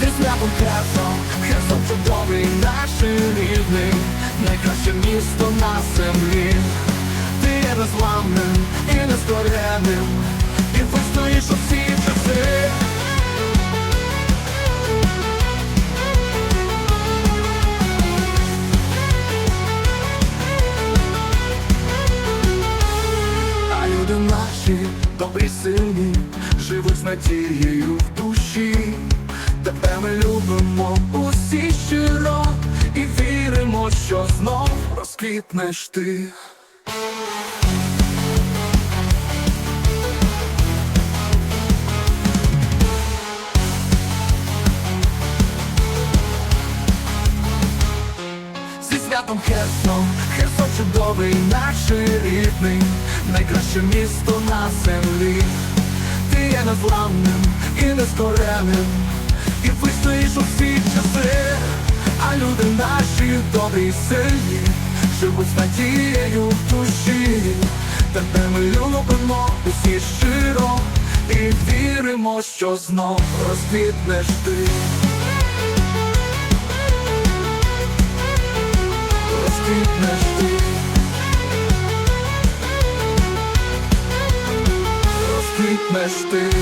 Зі святом Херсон, Херсон чудовий нашим рідним, найкраще місто на землі. Ти є незламним і нескореним, і вистоїш усі. Люди наші добрі сильні, живуть з надією в душі. Тебе ми любимо усі щиро і віримо, що знов розквітнеш ти. Святом Херсон, Херсон чудовий, наш рідний, найкраще місто на землі. Ти є незламним і нескоренним, і вистоїш у всі часи, а люди наші добрі й сильні, живуть з надією в душі. Тебе ми любимо усі щиро, і віримо, що знов розквітнеш ти. Розквітнеш ти. Розквітнеш ти